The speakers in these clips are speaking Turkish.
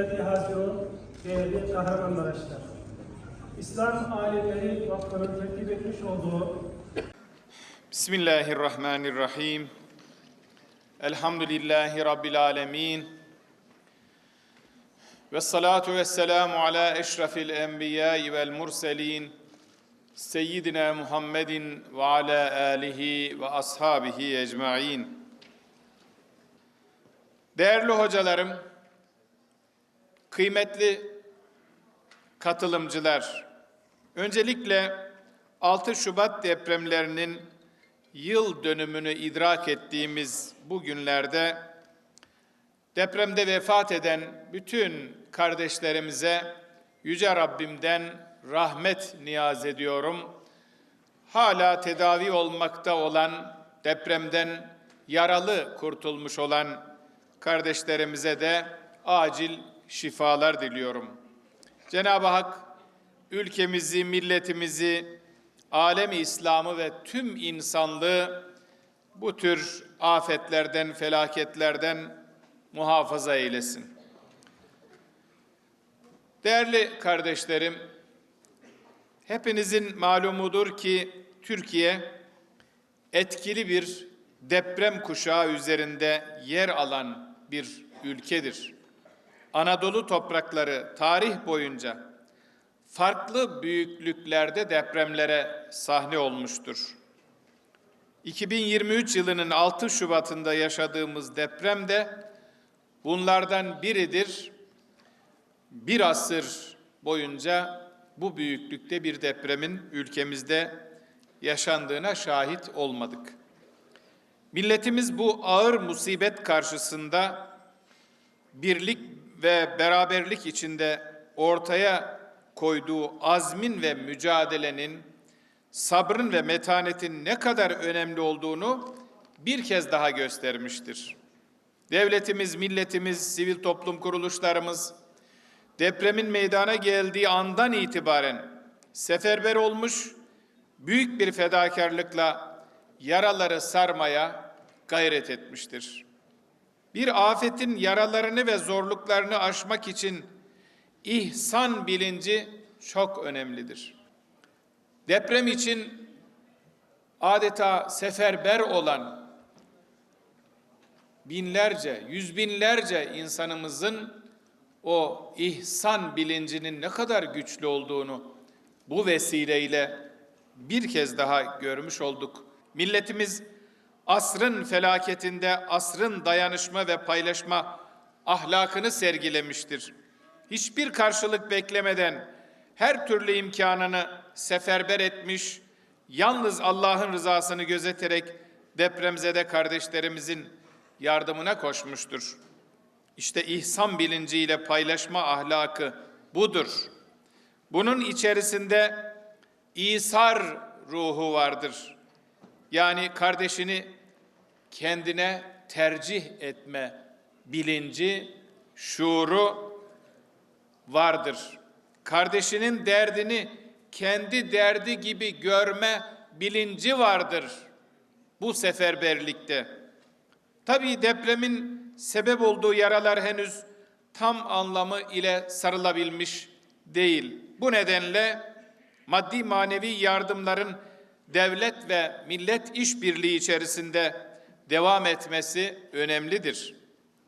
kıymetli Hazirun, değerli Kahramanmaraşlar. İslam Alimleri Vakfı'nın tertip etmiş olduğu Bismillahirrahmanirrahim. Elhamdülillahi Rabbil alemin. Ve salatu ve selamu ala eşrafil enbiyai vel murselin. Seyyidina Muhammedin ve ala alihi ve ashabihi ecmain. Değerli hocalarım, kıymetli katılımcılar, öncelikle 6 Şubat depremlerinin yıl dönümünü idrak ettiğimiz bu günlerde depremde vefat eden bütün kardeşlerimize Yüce Rabbimden rahmet niyaz ediyorum. Hala tedavi olmakta olan, depremden yaralı kurtulmuş olan kardeşlerimize de acil şifalar diliyorum. Cenab-ı Hak ülkemizi, milletimizi, alemi İslam'ı ve tüm insanlığı bu tür afetlerden, felaketlerden muhafaza eylesin. Değerli kardeşlerim, hepinizin malumudur ki Türkiye etkili bir deprem kuşağı üzerinde yer alan bir ülkedir. Anadolu toprakları tarih boyunca farklı büyüklüklerde depremlere sahne olmuştur. 2023 yılının 6 Şubat'ında yaşadığımız deprem de bunlardan biridir. Bir asır boyunca bu büyüklükte bir depremin ülkemizde yaşandığına şahit olmadık. Milletimiz bu ağır musibet karşısında birlik ve beraberlik içinde ortaya koyduğu azmin ve mücadelenin, sabrın ve metanetin ne kadar önemli olduğunu bir kez daha göstermiştir. Devletimiz, milletimiz, sivil toplum kuruluşlarımız depremin meydana geldiği andan itibaren seferber olmuş, büyük bir fedakarlıkla yaraları sarmaya gayret etmiştir. Bir afetin yaralarını ve zorluklarını aşmak için ihsan bilinci çok önemlidir. Deprem için adeta seferber olan binlerce, yüz binlerce insanımızın o ihsan bilincinin ne kadar güçlü olduğunu bu vesileyle bir kez daha görmüş olduk. Milletimiz asrın felaketinde asrın dayanışma ve paylaşma ahlakını sergilemiştir hiçbir karşılık beklemeden her türlü imkanını seferber etmiş, yalnız Allah'ın rızasını gözeterek depremzede kardeşlerimizin yardımına koşmuştur. İşte ihsan bilinciyle paylaşma ahlakı budur. Bunun içerisinde İsar ruhu vardır. Yani kardeşini kendine tercih etme bilinci, şuuru vardır. Kardeşinin derdini kendi derdi gibi görme bilinci vardır bu seferberlikte. Tabii depremin sebep olduğu yaralar henüz tam anlamı ile sarılabilmiş değil. Bu nedenle maddi manevi yardımların devlet ve millet işbirliği içerisinde devam etmesi önemlidir.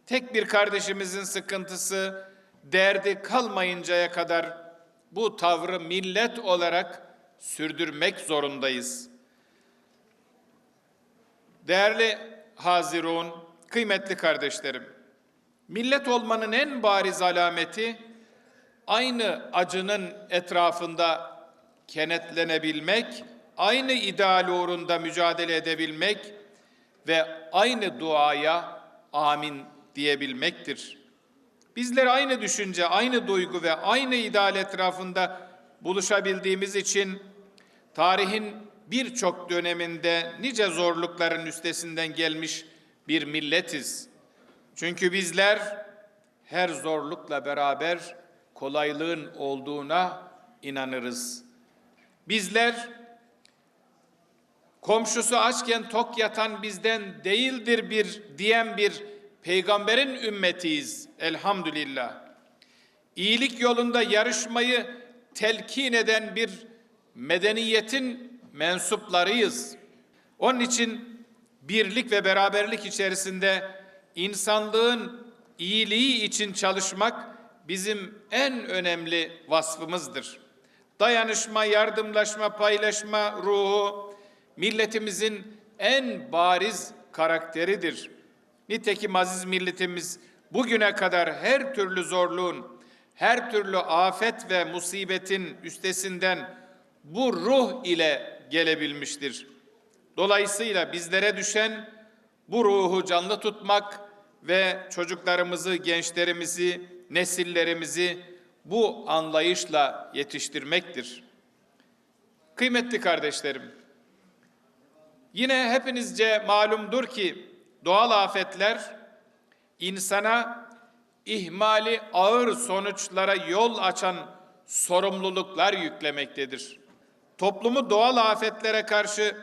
Tek bir kardeşimizin sıkıntısı, derdi kalmayıncaya kadar bu tavrı millet olarak sürdürmek zorundayız. Değerli Hazirun, kıymetli kardeşlerim, millet olmanın en bariz alameti aynı acının etrafında kenetlenebilmek, aynı ideal uğrunda mücadele edebilmek ve aynı duaya amin diyebilmektir. Bizler aynı düşünce, aynı duygu ve aynı ideal etrafında buluşabildiğimiz için tarihin birçok döneminde nice zorlukların üstesinden gelmiş bir milletiz. Çünkü bizler her zorlukla beraber kolaylığın olduğuna inanırız. Bizler komşusu açken tok yatan bizden değildir bir diyen bir peygamberin ümmetiyiz elhamdülillah. iyilik yolunda yarışmayı telkin eden bir medeniyetin mensuplarıyız. Onun için birlik ve beraberlik içerisinde insanlığın iyiliği için çalışmak bizim en önemli vasfımızdır. Dayanışma, yardımlaşma, paylaşma ruhu milletimizin en bariz karakteridir. Nitekim aziz milletimiz bugüne kadar her türlü zorluğun, her türlü afet ve musibetin üstesinden bu ruh ile gelebilmiştir. Dolayısıyla bizlere düşen bu ruhu canlı tutmak ve çocuklarımızı, gençlerimizi, nesillerimizi bu anlayışla yetiştirmektir. Kıymetli kardeşlerim, yine hepinizce malumdur ki doğal afetler insana ihmali ağır sonuçlara yol açan sorumluluklar yüklemektedir. Toplumu doğal afetlere karşı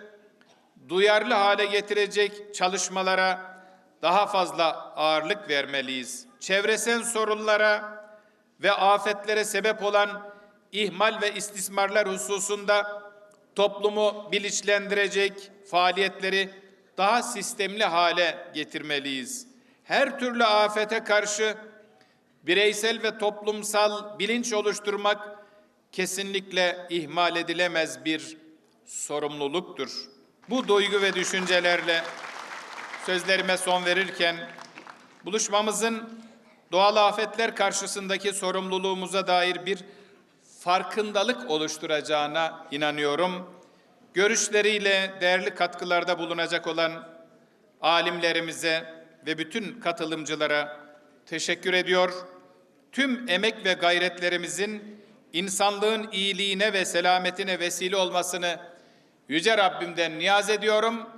duyarlı hale getirecek çalışmalara daha fazla ağırlık vermeliyiz. Çevresel sorunlara ve afetlere sebep olan ihmal ve istismarlar hususunda toplumu bilinçlendirecek faaliyetleri daha sistemli hale getirmeliyiz. Her türlü afete karşı bireysel ve toplumsal bilinç oluşturmak kesinlikle ihmal edilemez bir sorumluluktur. Bu duygu ve düşüncelerle sözlerime son verirken buluşmamızın doğal afetler karşısındaki sorumluluğumuza dair bir farkındalık oluşturacağına inanıyorum. Görüşleriyle değerli katkılarda bulunacak olan alimlerimize ve bütün katılımcılara teşekkür ediyor. Tüm emek ve gayretlerimizin insanlığın iyiliğine ve selametine vesile olmasını yüce Rabbimden niyaz ediyorum.